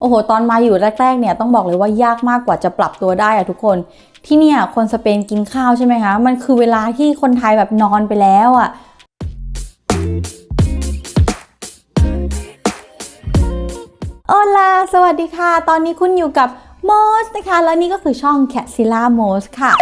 โอ้โห ตอนมาอยู่แรกๆ เนี่ยต้องบอกเลยว่ายากมากกว่าจะปรับตัวได้อะทุกคน ที่เนี่ยคนสเปนกินข้าวใช่ไหมคะ มันคือเวลาที่คนไทยแบบนอนไปแล้วอะโอลา สวัสดีค่ะ ตอนนี้คุณอยู่กับโมสนะคะ และนี่ก็คือช่อง c a t z i l l a m o s ค่ะ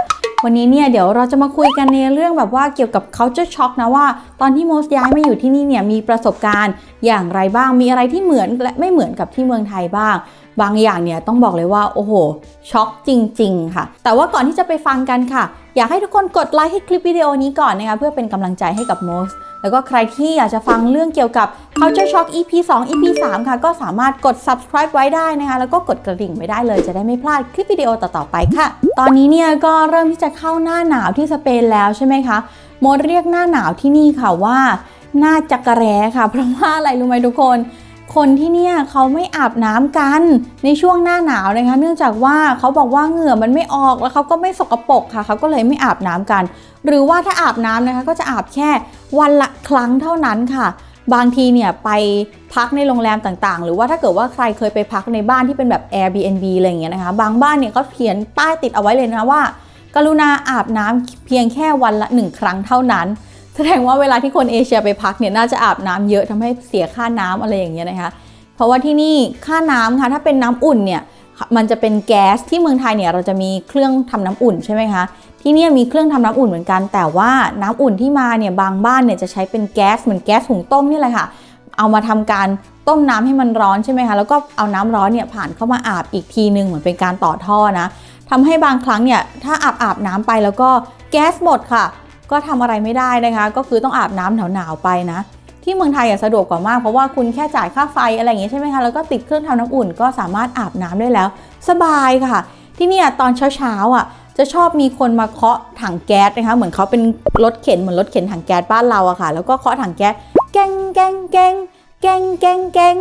วันนี้เนี่ยเดี๋ยวเราจะมาคุยกันในเรื่องแบบว่าเกี่ยวกับ culture shock นะว่า ตอนที่โมสย้ายมาอยู่ที่นี่เนี่ยมีประสบการณ์อย่างไรบ้าง มีอะไรที่เหมือนและไม่เหมือนกับที่เมืองไทยบ้าง บางอย่างเนี่ยต้องบอกเลยว่าโอ้โหช็อกจริง ๆ ค่ะ แต่ว่าก่อนที่จะไปฟังกันค่ะ อยากให้ทุกคนกดไลค์ให้คลิปวิดีโอนี้ก่อนนะคะเพื่อเป็นกำลังใจให้กับโมส แล้วก็ใครที่อยากจะฟังเรื่องเกี่ยวกับ Culture Shock EP 2 EP 3 ค่ะ ก็สามารถกด subscribe ไว้ได้นะคะ แล้วก็กดกระดิ่งไว้ได้เลยจะได้ไม่พลาดคลิปวิดีโอต่อๆไปค่ะ ตอนนี้เนี่ยก็เริ่มที่จะเข้าหน้าหนาวที่สเปนแล้วใช่ไหมคะโมดเรียกหน้าหนาวที่นี่ค่ะว่าหน้าจักระแร้ค่ะ เพราะว่าอะไรรู้ไหมทุกคน คนที่เนี่ยเขาไม่อาบน้ำกันในช่วงหน้าหนาวนะคะ เนื่องจากว่าเขาบอกว่าเหงื่อมันไม่ออกแล้วเขาก็ไม่สกปรกค่ะเขาก็เลยไม่อาบน้ำกัน หรือว่าถ้าอาบน้ำนะคะก็จะอาบแค่วันละครั้งเท่านั้นค่ะบางทีเนี่ยไปพักในโรงแรมต่างๆ หรือว่าถ้าเกิดว่าใครเคยไปพักในบ้านที่เป็นแบบ Airbnb อะไรอย่างเงี้ยนะคะ บางบ้านเนี่ยก็เขียนป้ายติดเอาไว้เลยนะว่า กรุณาอาบน้ำเพียงแค่วันละหนึ่งครั้งเท่านั้น แสดงว่าเวลาที่คนเอเชียไปพักเนี่ยน่าจะอาบน้ำเยอะทำให้เสียค่าน้ำอะไรอย่างเงี้ยนะคะ เพราะว่าที่นี่ค่าน้ำค่ะถ้าเป็นน้ำอุ่นเนี่ยมันจะเป็นแก๊สที่เมืองไทยเนี่ยเราจะมีเครื่องทำน้ำอุ่นใช่ไหมคะที่นี่มีเครื่องทำน้ำอุ่นเหมือนกัน แต่ว่าน้ำอุ่นที่มาเนี่ยบางบ้านเนี่ยจะใช้เป็นแก๊สเหมือนแก๊สหุงต้มนี่แหละค่ะ เอามาทำการต้มน้ำให้มันร้อนใช่ไหมคะแล้วก็เอาน้ำร้อนเนี่ยผ่านเข้ามาอาบอีกทีนึงเหมือนเป็นการต่อท่อนะทำให้บางครั้งเนี่ยถ้าอาบอาบน้ำไปแล้วก็แก๊สหมดค่ะ ก็ทำอะไรไม่ได้นะคะ ก็คือต้องอาบน้ำหนาวๆไปนะ ที่เมืองไทยอะสะดวกกว่ามากเพราะว่าคุณแค่จ่ายค่าไฟอะไรอย่างเงี้ยใช่ไหมคะแล้วก็ติดเครื่องทำน้ำอุ่นก็สามารถอาบน้ำได้แล้ว สบายค่ะ ที่นี่ตอนเช้าๆอะจะชอบมีคนมาเคาะถังแก๊สนะคะ เหมือนเขาเป็นรถเข็นเหมือนรถเข็นถังแก๊สบ้านเราอะค่ะ แล้วก็เคาะถังแก๊สแกงแกงแกงแกงแกงแกง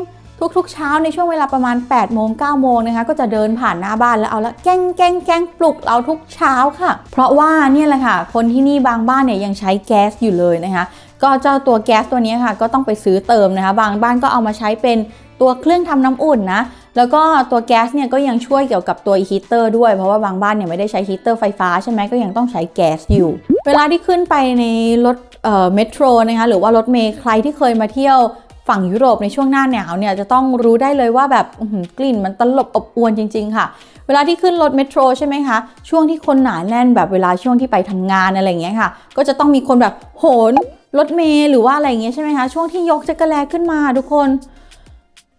ทุกๆ เช้าในช่วงเวลาประมาณ8โมง9โมงนะคะก็จะเดินผ่านหน้าบ้านแล้วเอาละแก้งแก้งแก้งปลุกเราทุกเช้าค่ะ เพราะว่าเนี่ยแหละค่ะ คนที่นี่บางบ้านเนี่ยยังใช้แก๊สอยู่เลยนะคะ ก็เจ้าตัวแก๊สตัวนี้ค่ะ ก็ต้องไปซื้อเติมนะคะ บางบ้านก็เอามาใช้เป็นตัวเครื่องทำน้ำอุ่นนะแล้วก็ตัวแก๊สเนี่ยก็ยังช่วยเกี่ยวกับตัวฮีเตอร์ด้วยเพราะว่าบางบ้านเนี่ยไม่ได้ใช้ฮีเตอร์ไฟฟ้าใช่ไหมก็ยังต้องใช้แก๊สอยู่ เวลาที่ขึ้นไปในรถเอ่อเมโทรนะคะหรือว่ารถเมล์ใครที่เคยมาเที่ยว ฝั่งยุโรปในช่วงหน้าหนาวเนี่ยจะต้องรู้ได้เลยว่าแบบกลิ่นมันตลบอบอวนจริง ๆ ค่ะ เวลาที่ขึ้นรถเมโทรใช่ไหมคะช่วงที่คนหนาแน่นแบบเวลาช่วงที่ไปทำงานอะไรอย่างเงี้ยค่ะ ก็จะต้องมีคนแบบโหนรถเมล์หรือว่าอะไรอย่างเงี้ยใช่ไหมคะช่วงที่ยกจักรแลขึ้นมาทุกคน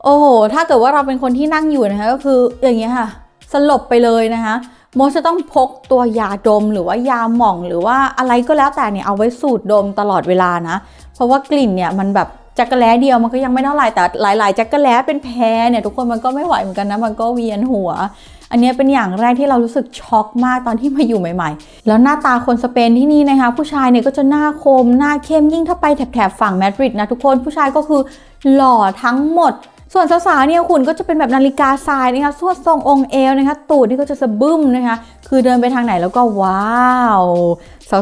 โอ้โห ถ้าเกิดว่าเราเป็นคนที่นั่งอยู่นะคะก็คืออย่างเงี้ยค่ะสลบไปเลยนะคะโมจะต้องพกตัวยาดมหรือว่ายาหม่องหรือว่าอะไรก็แล้วแต่เนี่ยเอาไว้สูดดมตลอดเวลานะ เพราะว่ากลิ่นเนี่ยมันแบบ จักรแล้เดียวมันก็ยังไม่เท่าไหร่แต่หลาย ๆ จักรแล้เป็นแพ้เนี่ยทุกคนมันก็ไม่ไหวเหมือนกันนะมันก็เวียนหัว อันนี้เป็นอย่างแรกที่เรารู้สึกช็อกมากตอนที่มาอยู่ใหม่ ๆ แล้วหน้าตาคนสเปนที่นี่นะคะ ผู้ชายเนี่ยก็จะหน้าคมหน้าเข้มยิ่งถ้าไปแถบๆฝั่งมาดริดนะทุกคนผู้ชายก็คือหล่อทั้งหมด ส่วนสาวๆเนี่ยหุ่นก็จะเป็นแบบนาฬิกาทรายนะคะสวดทรงองค์เอวนะคะตูดนี่ก็จะสะบึ้มนะคะคือเดินไปทางไหนแล้วก็ว้าว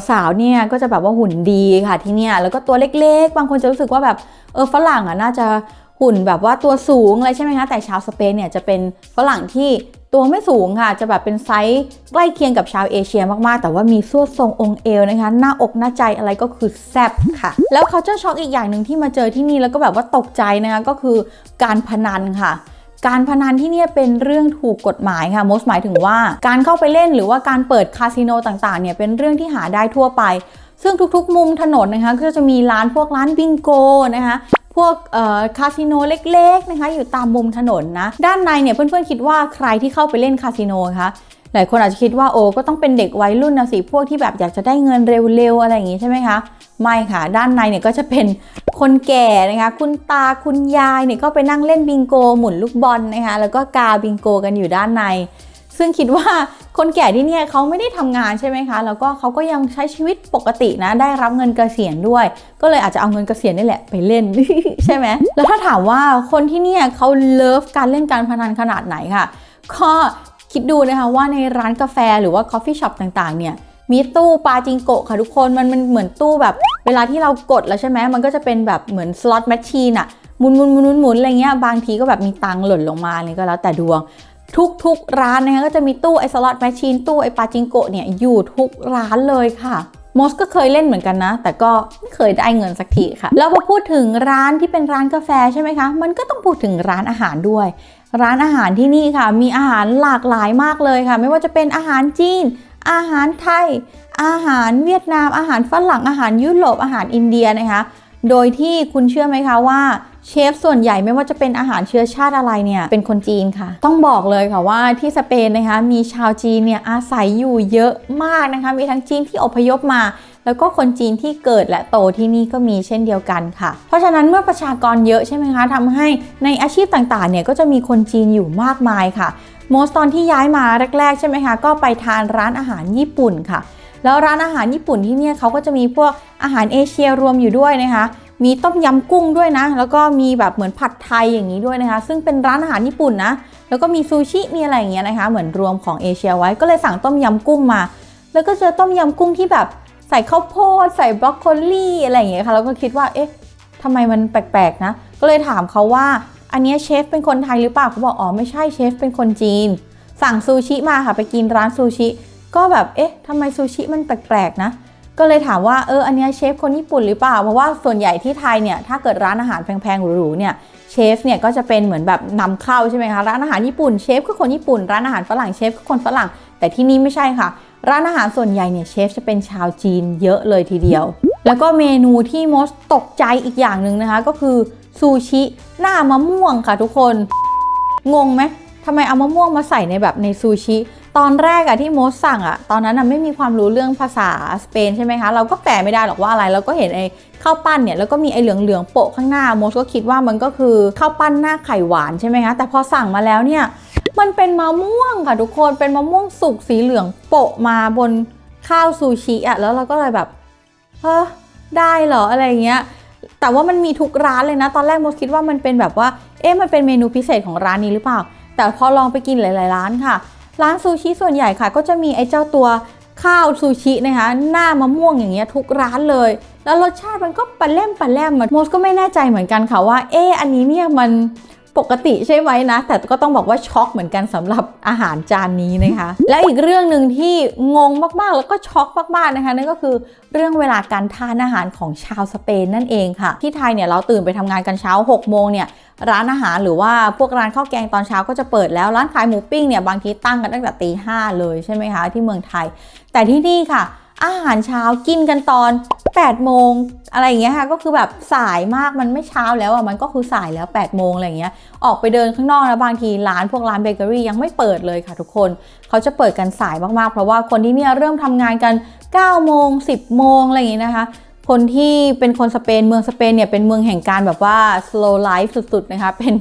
สาวๆเนี่ยก็จะแบบว่าหุ่นดีค่ะที่เนี่ยแล้วก็ตัวเล็กๆ บางคนจะรู้สึกว่าแบบเออฝรั่งอะน่าจะหุ่นแบบว่าตัวสูงอะไรใช่ไหมคะแต่ชาวสเปนเนี่ยจะเป็นฝรั่งที่ ตัวไม่สูงค่ะ จะแบบเป็นไซส์ใกล้เคียงกับชาวเอเชียมากๆ แต่ว่ามีส่วดทรงองค์เอวนะคะ หน้าอกหน้าใจอะไรก็คือแซ่บค่ะ แล้วเขาจะช็อกอีกอย่างหนึ่งที่มาเจอที่นี่แล้วก็แบบว่าตกใจนะคะก็คือการพนันค่ะการพนันที่นี่เป็นเรื่องถูกกฎหมายค่ะมสหมายถึงว่า การเข้าไปเล่นหรือว่าการเปิดคาสิโนต่างๆเนี่ยเป็นเรื่องที่หาได้ทั่วไป ซึ่งทุกๆ มุมถนนนะคะก็จะมีร้านพวกร้านบิงโกนะคะ พวกคาสิโนเล็กๆนะคะอยู่ตามมุมถนนนะ ด้านในเนี่ยเพื่อนๆคิดว่าใครที่เข้าไปเล่นคาสิโนคะหลายคนอาจจะคิดว่าโอ้ก็ต้องเป็นเด็กวัยรุ่นนะสิพวกที่แบบอยากจะได้เงินเร็วๆอะไรอย่างงี้ใช่ไหมคะไม่ค่ะ ด้านในเนี่ยก็จะเป็นคนแก่นะคะ คุณตาคุณยายเนี่ยก็ไปนั่งเล่นบิงโกหมุนลูกบอลนะคะแล้วก็กาบิงโกกันอยู่ด้านใน ซึ่งคิดว่าคนแก่ที่เนี่ยเขาไม่ได้ทำงานใช่ไหมคะ แล้วก็เขาก็ยังใช้ชีวิตปกตินะ ได้รับเงินเกษียณด้วย ก็เลยอาจจะเอาเงินเกษียณนี่แหละไปเล่นใช่ไหม แล้วถ้าถามว่าคนที่เนี่ยเขาเลิฟการเล่นการพนันขนาดไหนค่ะ ก็คิดดูนะคะว่าในร้านกาแฟหรือว่าคอฟฟี่ช็อปต่างๆ เนี่ยมีตู้ปาจิงโกะค่ะทุกคน มันมันเหมือนตู้แบบเวลาที่เรากดแล้วใช่ไหมมันก็จะเป็นแบบเหมือนสล็อตแมชชีนอะหมุนหมุนหมุนหมุนอะไรเงี้ยบางทีก็แบบมีตังค์หล่นลงมาอะไรก็แล้วแต่ดวง ทุกๆร้านนะคะก็จะมีตู้ไอสล็อตแมชชีนตู้ไอปาจิงโกะเนี่ยอยู่ทุกร้านเลยค่ะมอสก็เคยเล่นเหมือนกันนะ แต่ก็ไม่เคยได้เงินสักทีค่ะ แล้วพอพูดถึงร้านที่เป็นร้านกาแฟใช่ไหมคะ มันก็ต้องพูดถึงร้านอาหารด้วย ร้านอาหารที่นี่ค่ะ มีอาหารหลากหลายมากเลยค่ะ ไม่ว่าจะเป็นอาหารจีน อาหารไทย อาหารเวียดนาม อาหารฝรั่ง อาหารยุโรป อาหารอินเดียนะคะ โดยที่คุณเชื่อไหมคะว่า เชฟส่วนใหญ่ไม่ว่าจะเป็นอาหารเชื้อชาติอะไรเนี่ยเป็นคนจีนค่ะ ต้องบอกเลยค่ะว่าที่สเปนนะคะมีชาวจีนเนี่ยอาศัยอยู่เยอะมากนะคะมีทั้งจีนที่อพยพมาแล้วก็คนจีนที่เกิดและโตที่นี่ก็มีเช่นเดียวกันค่ะ เพราะฉะนั้นเมื่อประชากรเยอะใช่ไหมคะทำให้ในอาชีพต่างๆ เนี่ยก็จะมีคนจีนอยู่มากมายค่ะ โมสตอนที่ย้ายมาแรก ๆ ใช่ไหมคะ ก็ไปทานร้านอาหารญี่ปุ่นค่ะ แล้วร้านอาหารญี่ปุ่นที่เนี่ยเขาก็จะมีพวกอาหารเอเชียรวมอยู่ด้วยนะคะ มีต้มยำกุ้งด้วยนะ แล้วก็มีแบบเหมือนผัดไทยอย่างนี้ด้วยนะคะ ซึ่งเป็นร้านอาหารญี่ปุ่นนะ แล้วก็มีซูชิ มีอะไรอย่างเงี้ยนะคะ เหมือนรวมของเอเชียไว้ ก็เลยสั่งต้มยำกุ้งมา แล้วก็เจอต้มยำกุ้งที่แบบใส่ข้าวโพด ใส่บรอกโคลีอะไรอย่างเงี้ยค่ะ แล้วก็คิดว่า เอ๊ะทำไมมันแปลกๆนะ ก็เลยถามเขาว่า อันนี้เชฟเป็นคนไทยหรือเปล่าเขาบอก อ๋อ ไม่ใช่ เชฟเป็นคนจีน สั่งซูชิมาค่ะ ไปกินร้านซูชิ ก็แบบ เอ๊ะทำไมซูชิมันแปลกๆนะ ก็เลยถามว่าเอออันเนี้ยเชฟคนญี่ปุ่นหรือเปล่า เพราะว่าส่วนใหญ่ที่ไทยเนี่ยถ้าเกิดร้านอาหารแพงๆหรูๆเนี่ยเชฟเนี่ยก็จะเป็นเหมือนแบบนำเข้าใช่ไหมคะร้านอาหารญี่ปุ่นเชฟก็คนญี่ปุ่นร้านอาหารฝรั่งเชฟก็คนฝรั่ง แต่ที่นี่ไม่ใช่ค่ะ ร้านอาหารส่วนใหญ่เนี่ยเชฟจะเป็นชาวจีนเยอะเลยทีเดียว แล้วก็เมนูที่มอสตกใจอีกอย่างหนึ่งนะคะ ก็คือซูชิหน้ามะม่วงค่ะทุกคนงงไหมทำไมเอามะม่วงมาใส่ในแบบในซูชิ ตอนแรกอะที่โมสสั่งอะตอนนั้นอะไม่มีความรู้เรื่องภาษาสเปนใช่ไหมคะ เราก็แปลไม่ได้หรอกว่าอะไร เราก็เห็นไอ้ข้าวปั้นเนี่ยแล้วก็มีไอ้เหลืองๆโปะข้างหน้าโมสก็คิดว่ามันก็คือข้าวปั้นหน้าไข่หวานใช่ไหมคะ แต่พอสั่งมาแล้วเนี่ยมันเป็นมะม่วงค่ะทุกคนเป็นมะม่วงสุกสีเหลืองโปะมาบนข้าวซูชิอะแล้วเราก็เลยแบบเฮ้อได้เหรออะไรเงี้ยแต่ว่ามันมีทุกร้านเลยนะ ตอนแรกโมคิดว่ามันเป็นแบบว่า เอ๊ะมันเป็นเมนูพิเศษของร้านนี้หรือเปล่า แต่พอลองไปกินหลาย ๆ ร้านค่ะ ร้านซูชิส่วนใหญ่ค่ะ ก็จะมีไอ้เจ้าตัวข้าวซูชินะคะ หน้ามะม่วงอย่างเงี้ยทุกร้านเลย แล้วรสชาติมันก็ปลาแล่มปลาแล่มอะโมสก็ไม่แน่ใจเหมือนกันค่ะว่า เอออันนี้เนี่ยมัน ปกติใช่ไหมนะ แต่ก็ต้องบอกว่าช็อกเหมือนกันสำหรับอาหารจานนี้นะคะ และอีกเรื่องหนึ่งที่งงมากๆ แล้วก็ช็อกมากๆนะคะนั่นก็คือเรื่องเวลาการทานอาหารของชาวสเปนนั่นเองค่ะ ที่ไทยเนี่ยเราตื่นไปทำงานกันเช้า6โมงเนี่ยร้านอาหารหรือว่าพวกร้านข้าวแกงตอนเช้าก็จะเปิดแล้วร้านขายหมูปิ้งเนี่ยบางทีตั้งกันตั้งแต่ตีห้าเลยใช่ไหมคะที่เมืองไทย แต่ที่นี่ค่ะ อาหารเช้ากินกันตอน8โมงอะไรอย่างเงี้ยค่ะก็คือแบบสายมากมันไม่เช้าแล้วอะมันก็คือสายแล้ว8โมงอะไรอย่างเงี้ยออกไปเดินข้างนอกแล้วบางทีร้านพวกร้านเบเกอรี่ยังไม่เปิดเลยค่ะทุกคนเขาจะเปิดกันสายมากๆ เพราะว่าคนที่เนี่ยเริ่มทำงานกัน9โมง10โมงอะไรอย่างเงี้ยนะคะคนที่เป็นคนสเปนเมืองสเปนเนี่ยเป็นเมืองแห่งการแบบว่า slow life สุดๆนะคะเป็น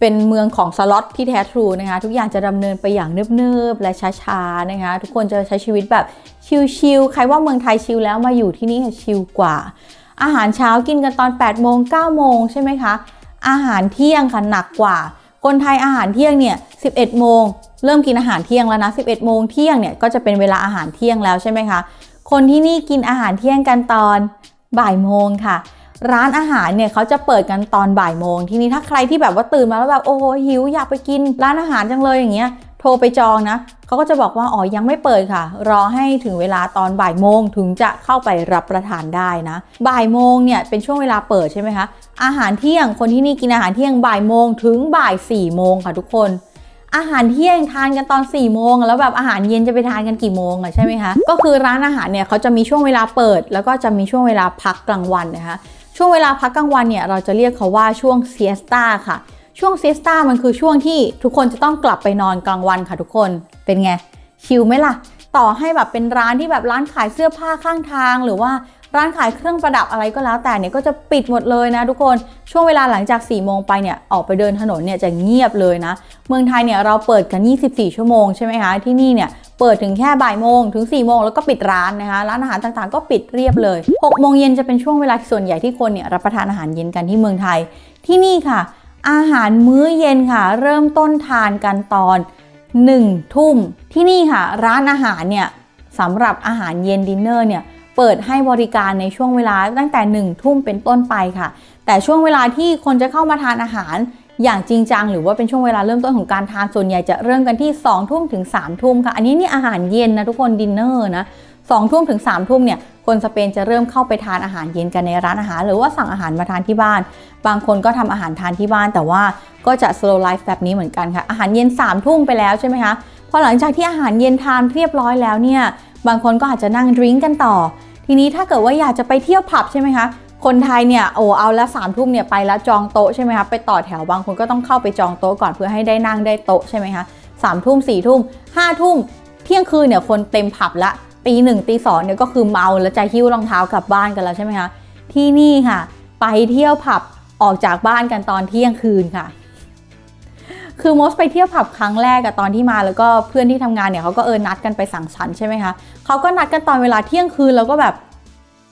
เป็นเมืองของสล็อตที่แท้ทรูนะคะ ทุกอย่างจะดำเนินไปอย่างเนิบๆและช้าๆนะคะ ทุกคนจะใช้ชีวิตแบบชิลๆใครว่าเมืองไทยชิลแล้วมาอยู่ที่นี่ชิลกว่า อาหารเช้ากินกันตอน 8 โมง 9 โมงใช่ไหมคะ อาหารเที่ยงค่ะหนักกว่า คนไทยอาหารเที่ยงเนี่ย 11 โมง เริ่มกินอาหารเที่ยงแล้วนะ 11 โมงเที่ยงเนี่ยก็จะเป็นเวลาอาหารเที่ยงแล้วใช่ไหมคะ คนที่นี่กินอาหารเที่ยงกันตอนบ่ายโมงค่ะ ร้านอาหารเนี่ยเขาจะเปิดกันตอนบ่ายโมง ทีนี้ถ้าใครที่แบบว่าตื่นมาแล้วแบบโอ้โหหิวอยากไปกินร้านอาหารจังเลยอย่างเงี้ยโทรไปจองนะเขาก็จะบอกว่าอ๋อยังไม่เปิดค่ะ รอให้ถึงเวลาตอนบ่ายโมงถึงจะเข้าไปรับประทานได้นะบ่ายโมงเนี่ยเป็นช่วงเวลาเปิดใช่ไหมคะอาหารเที่ยงคนที่นี่กินอาหารเที่ยงบ่ายโมงถึงบ่ายสี่โมงค่ะทุกคนอาหารเที่ยงทานกันตอน4ี่โมงแล้วแบบอาหารเย็นจะไปทานกันกี่โมงอะใช่ไหมคะก็คือร้านอาหารเนี่ยเขาจะมีช่วงเวลาเปิด แล้วก็จะมีช่วงเวลาพักกลางวันนะคะ ช่วงเวลาพักกลางวันเนี่ยเราจะเรียกเขาว่าช่วงเซียสตาค่ะ ช่วงเซียสตามันคือช่วงที่ทุกคนจะต้องกลับไปนอนกลางวันค่ะทุกคน เป็นไง ชิลไหมล่ะ ต่อให้แบบเป็นร้านที่แบบร้านขายเสื้อผ้าข้างทาง หรือว่า ร้านขายเครื่องประดับอะไรก็แล้วแต่เนี่ยก็จะปิดหมดเลยนะทุกคนช่วงเวลาหลังจาก4ี่โมงไปเนี่ยออกไปเดินถนนเนี่ยจะเงียบเลยนะ เมืองไทยเนี่ยเราเปิดกัน 24 ชั่วโมงใช่ไหมคะที่นี่เนี่ยเปิดถึงแค่บ่ายโมงถึง4ี่โมงแล้วก็ปิดร้านนะคะร้านอาหารต่างๆ ก็ปิดเรียบเลย6โมงเย็นจะเป็นช่วงเวลาที่ส่วนใหญ่ที่คนเนี่ยรับประทานอาหารเย็นกันที่เมืองไทย ที่นี่ค่ะ อาหารมื้อเย็นค่ะ เริ่มต้นทานกันตอน1ทุ่มที่นี่ค่ะ ร้านอาหารเนี่ยสำหรับอาหารเย็นดินเนอร์เนี่ย เปิดให้บริการในช่วงเวลาตั้งแต่ 1 ทุ่มเป็นต้นไปค่ะ แต่ช่วงเวลาที่คนจะเข้ามาทานอาหารอย่างจริงจังหรือว่าเป็นช่วงเวลาเริ่มต้นของการทานส่วนใหญ่จะเริ่มกันที่ 2 ทุ่มถึง 3 ทุ่มค่ะ อันนี้นี่อาหารเย็นนะทุกคนดินเนอร์นะสองทุ่มถึง3ามทุ่มเนี่ยคนสเปนจะเริ่มเข้าไปทานอาหารเย็นกันในร้านอาหาร หรือว่าสั่งอาหารมาทานที่บ้าน บางคนก็ทำอาหารทานที่บ้าน แต่ว่าก็จะ slow life แบบนี้เหมือนกันค่ะ อาหารเย็น3ามทุ่มไปแล้วใช่ไหมคะพอหลังจากที่อาหารเย็นทานเรียบร้อยแล้วเนี่ย บางคนก็อาจจะนั่งดริงก์กันต่อ ทีนี้ถ้าเกิดว่าอยากจะไปเที่ยวผับใช่ไหมคะคนไทยเนี่ยโอ้เอาละสามทุ่มเนี่ยไปแล้วจองโต๊ะใช่ไหมคะไปต่อแถวบางคนก็ต้องเข้าไปจองโต๊ะก่อนเพื่อให้ได้นั่งได้โต๊ะใช่ไหมคะสามทุ่มสี่ทุ่มห้าทุ่มเที่ยงคืนเนี่ยคนเต็มผับละตีหนึ่งตีสองเนี่ยก็คือเมาแล้วจะหิ้วรองเท้ากลับบ้านกันแล้วใช่ไหมคะที่นี่ค่ะ ไปเที่ยวผับออกจากบ้านกันตอนเที่ยงคืนค่ะ คือมอสไปเที่ยวผับครั้งแรกอะตอนที่มาแล้วก็เพื่อนที่ทำงานเนี่ยเขาก็เออนัดกันไปสั่งสรรค์ใช่ไหมคะเขาก็นัดกันตอนเวลาเที่ยงคืนแล้วก็แบบ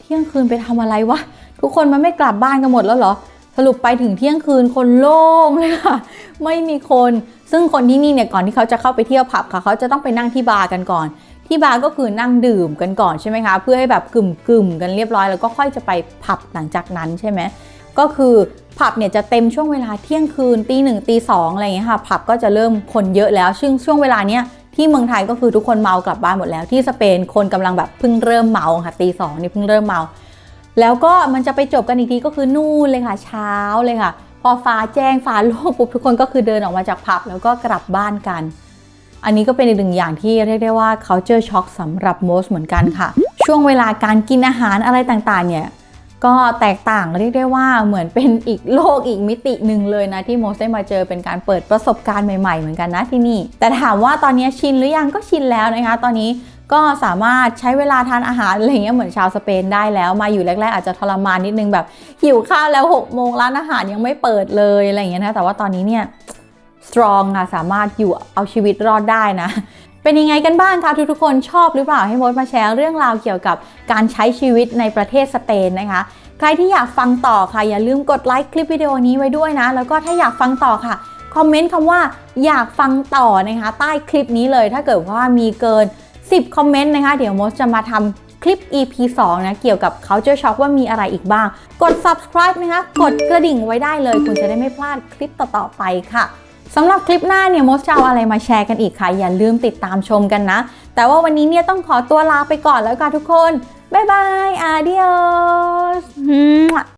เที่ยงคืนไปทำอะไรวะทุกคนมันไม่กลับบ้านกันหมดแล้วเหรอสรุปไปถึงเที่ยงคืนคนโล่งเลยค่ะ ไม่มีคน ซึ่งคนที่นี่เนี่ยก่อนที่เขาจะเข้าไปเที่ยวผับค่ะ เขาจะต้องไปนั่งที่บาร์กันก่อน ที่บาร์ก็คือนั่งดื่มกันก่อนใช่ไหมคะ เพื่อให้แบบกึ่มกึ่มกันเรียบร้อยแล้วก็ค่อยจะไปผับหลังจากนั้นใช่ไหม ก็คือผับเนี่ยจะเต็มช่วงเวลาเที่ยงคืนตีหนึ่งตีสองอะไรอย่างเงี้ยค่ะผับก็จะเริ่มคนเยอะแล้วซึ่งช่วงเวลาเนี้ยที่เมืองไทยก็คือทุกคนเมากลับบ้านหมดแล้วที่สเปนคนกำลังแบบเพิ่งเริ่มเมาค่ะตีสองนี่เพิ่งเริ่มเมา แล้วก็มันจะไปจบกันอีกทีก็คือนู่นเลยค่ะ เช้าเลยค่ะ พอฟ้าแจ้งฟ้าโล่งปุ๊บทุกคนก็คือเดินออกมาจากผับแล้วก็กลับบ้านกัน อันนี้ก็เป็นอีกหนึ่งอย่างที่เรียกได้ว่า culture shock สำหรับโมสเหมือนกันค่ะ ช่วงเวลาการกินอาหารอะไรต่างๆเนี่ย ก็แตกต่างเรียกได้ว่าเหมือนเป็นอีกโลกอีกมิติหนึ่งเลยนะที่โมสได้มาเจอเป็นการเปิดประสบการณ์ใหม่ๆ เหมือนกันนะที่นี่ แต่ถามว่าตอนนี้ชินหรือยังก็ชินแล้วนะคะ ตอนนี้ก็สามารถใช้เวลาทานอาหารอะไรเงี้ยเหมือนชาวสเปนได้แล้วมาอยู่แรก ๆ อาจจะทรมานนิดนึงแบบหิวข้าวแล้ว6โมงร้านอาหารยังไม่เปิดเลยอะไรเงี้ยนะแต่ว่าตอนนี้เนี่ย strong ค่ะสามารถอยู่เอาชีวิตรอดได้นะ เป็นยังไงกันบ้างคะทุกๆคนชอบหรือเปล่าให้มดมาแชร์เรื่องราวเกี่ยวกับการใช้ชีวิตในประเทศสเปนนะคะ ใครที่อยากฟังต่อค่ะ อย่าลืมกดไลค์คลิปวิดีโอนี้ไว้ด้วยนะ แล้วก็ถ้าอยากฟังต่อค่ะคอมเมนต์คำว่าอยากฟังต่อนะคะ ใต้คลิปนี้เลยถ้าเกิดว่ามีเกิน 10 คอมเมนต์นะคะ เดี๋ยวมดจะมาทำคลิป EP 2 นะ เกี่ยวกับ Culture Shock ว่ามีอะไรอีกบ้าง กด subscribe นะคะ กดกระดิ่งไว้ได้เลย คุณจะได้ไม่พลาดคลิปต่อๆไปค่ะ สำหรับคลิปหน้าเนี่ยมดจะเอาอะไรมาแชร์กันอีกค่ะ อย่าลืมติดตามชมกันนะ แต่ว่าวันนี้เนี่ยต้องขอตัวลาไปก่อนแล้วค่ะทุกคน บ๊ายบายอาดิโอส